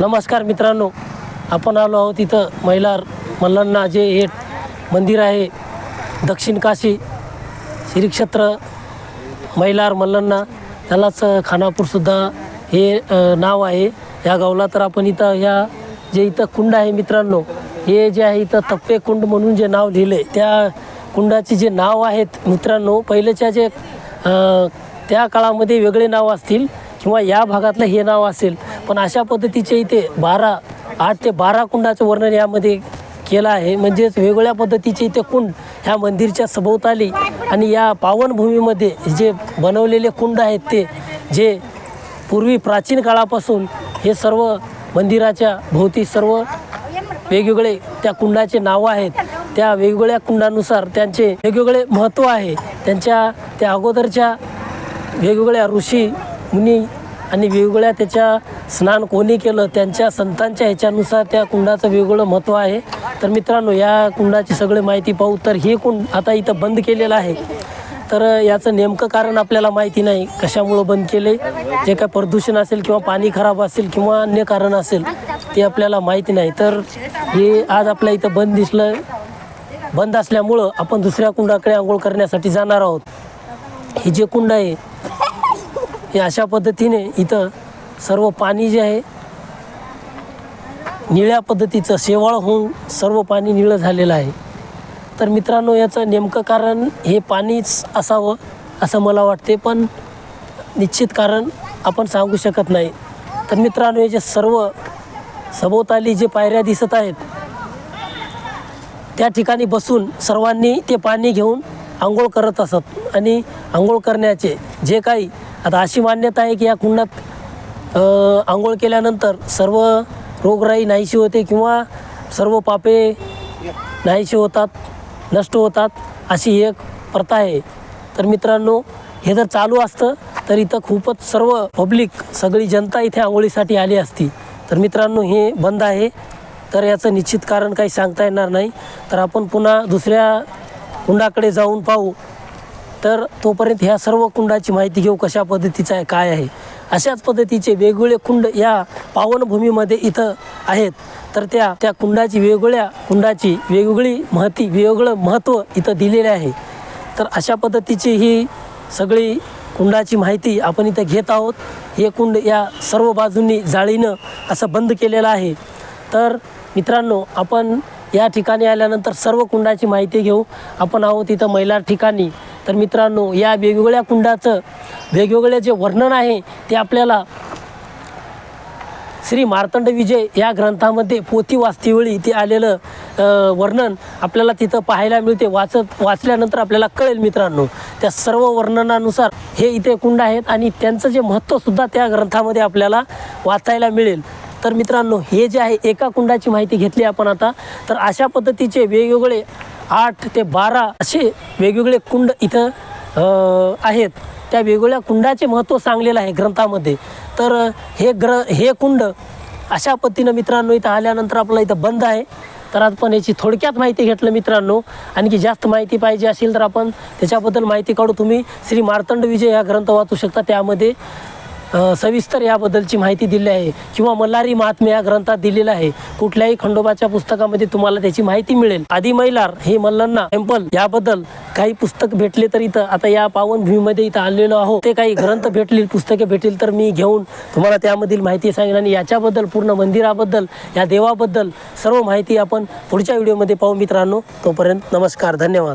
नमस्कार मित्रांनो आपण आलो आहोत इथं महिलार मल्लांना जे हे मंदिर आहे दक्षिण काशी श्रीक्षेत्र महिलार मल्लांना त्यालाच खानापूरसुद्धा हे नाव आहे. या गावला तर आपण इथं ह्या जे इथं कुंड आहे मित्रांनो हे जे आहे इथं तप्पे कुंड म्हणून जे नाव लिहिले त्या कुंडाचे जे नाव आहेत मित्रांनो पहिलेच्या जे त्या काळामध्ये वेगळे नाव असतील किंवा या भागातलं हे नाव असेल पण अशा पद्धतीचे इथे बारा आठ ते बारा कुंडाचं वर्णन यामध्ये केलं आहे. म्हणजेच वेगवेगळ्या पद्धतीचे इथे कुंड ह्या मंदिरच्या सभोवताली आणि या पावनभूमीमध्ये जे बनवलेले कुंड आहेत ते जे पूर्वी प्राचीन काळापासून हे सर्व मंदिराच्या भोवती सर्व वेगवेगळे त्या कुंडाचे नावं आहेत. त्या वेगवेगळ्या कुंडानुसार त्यांचे वेगवेगळे महत्त्व आहे. त्यांच्या त्या अगोदरच्या वेगवेगळ्या ऋषी मुनी आणि वेगवेगळ्या त्याच्या स्नान कोणी केलं त्यांच्या संतांच्या ह्याच्यानुसार त्या कुंडाचं वेगवेगळं महत्त्व आहे. तर मित्रांनो या कुंडाची सगळी माहिती पाहू. तर हे कुंड आता इथं बंद केलेलं आहे. तर याचं नेमकं कारण आपल्याला माहिती नाही कशामुळं बंद केले जे काय प्रदूषण असेल किंवा पाणी खराब असेल किंवा अन्य कारण असेल ते आपल्याला माहिती नाही. तर हे आज आपल्या इथं बंद दिसलं बंद असल्यामुळं आपण दुसऱ्या कुंडाकडे आंघोळ करण्यासाठी जाणार आहोत. हे जे कुंड आहे हे अशा पद्धतीने इथं सर्व पाणी जे आहे निळ्या पद्धतीचं शेवाळ होऊन सर्व पाणी निळं झालेलं आहे. तर मित्रांनो याचं नेमकं कारण हे पाणीच असावं असं मला वाटते पण निश्चित कारण आपण सांगू शकत नाही. तर मित्रांनो हे जे सर्व सभोवताली जे पायऱ्या दिसत आहेत त्या ठिकाणी बसून सर्वांनी ते पाणी घेऊन आंघोळ करत असत. आणि आंघोळ करण्याचे जे काही आता अशी मान्यता आहे की या कुंडात आंघोळ केल्यानंतर सर्व रोगराई नाहीशी होते किंवा सर्व पापे नाहीशी होतात नष्ट होतात अशी एक प्रथा आहे. तर मित्रांनो हे जर चालू असतं तर इथं खूपच सर्व पब्लिक सगळी जनता इथे आंघोळीसाठी आली असती. तर मित्रांनो हे बंद आहे. तर याचं निश्चित कारण काही सांगता येणार नाही. तर आपण पुन्हा दुसऱ्या कुंडाकडे जाऊन पाहू. तर तोपर्यंत ह्या सर्व कुंडाची माहिती घेऊ कशा पद्धतीचं आहे काय आहे. अशाच पद्धतीचे वेगवेगळे कुंड या पावनभूमीमध्ये इथं आहेत. तर त्या त्या कुंडाची वेगवेगळ्या कुंडाची वेगवेगळी महती वेगवेगळं महत्त्व इथं दिलेले आहे. तर अशा पद्धतीची ही सगळी कुंडाची माहिती आपण इथं घेत आहोत. हे कुंड या सर्व बाजूंनी जाळीनं असं बंद केलेलं आहे. तर मित्रांनो आपण या ठिकाणी आल्यानंतर सर्व कुंडाची माहिती घेऊ. आपण आहोत इथं महिला ठिकाणी. तर मित्रांनो या वेगवेगळ्या कुंडाचं वेगवेगळे जे वर्णन आहे ते आपल्याला श्री मार्तंड विजय या ग्रंथामध्ये पोथी वाचतेवेळी ते आलेलं वर्णन आपल्याला तिथं पाहायला मिळते. वाचत वाचल्यानंतर आपल्याला कळेल मित्रांनो त्या सर्व वर्णनानुसार हे इथे कुंड आहेत आणि त्यांचं जे महत्त्वसुद्धा त्या ग्रंथामध्ये आपल्याला वाचायला मिळेल. तर मित्रांनो हे जे आहे एका कुंडाची माहिती घेतली आपण आता. तर अशा पद्धतीचे वेगवेगळे आठ ते बारा असे वेगवेगळे कुंड इथं आहेत. त्या वेगवेगळ्या कुंडाचे महत्त्व सांगलेलं आहे ग्रंथामध्ये. तर हे ग्र हे कुंड अशा पद्धतीनं मित्रांनो इथं आल्यानंतर आपलं इथं बंद आहे. तर आज पण याची थोडक्यात माहिती घेतलं मित्रांनो. आणखी जास्त माहिती पाहिजे असेल तर आपण त्याच्याबद्दल माहिती काढू तुम्ही श्री मार्तंड विजय हा ग्रंथ वाचू शकता त्यामध्ये. सविस्तर याबद्दलची माहिती दिली आहे किंवा मल्हारी महात्मे या ग्रंथात दिलेलं आहे. कुठल्याही खंडोबाच्या पुस्तकामध्ये तुम्हाला त्याची माहिती मिळेल. आदी मैलार हे मल्लांना टेम्पल याबद्दल काही पुस्तक भेटले तर इथं आता या पावनभूमीमध्ये इथं आलेलो आहोत. ते काही ग्रंथ भेटतील पुस्तके भेटतील तर मी घेऊन तुम्हाला त्यामधील माहिती सांगेन आणि याच्याबद्दल पूर्ण मंदिराबद्दल या देवाबद्दल सर्व माहिती आपण पुढच्या व्हिडिओमध्ये पाहू मित्रांनो. तोपर्यंत नमस्कार धन्यवाद.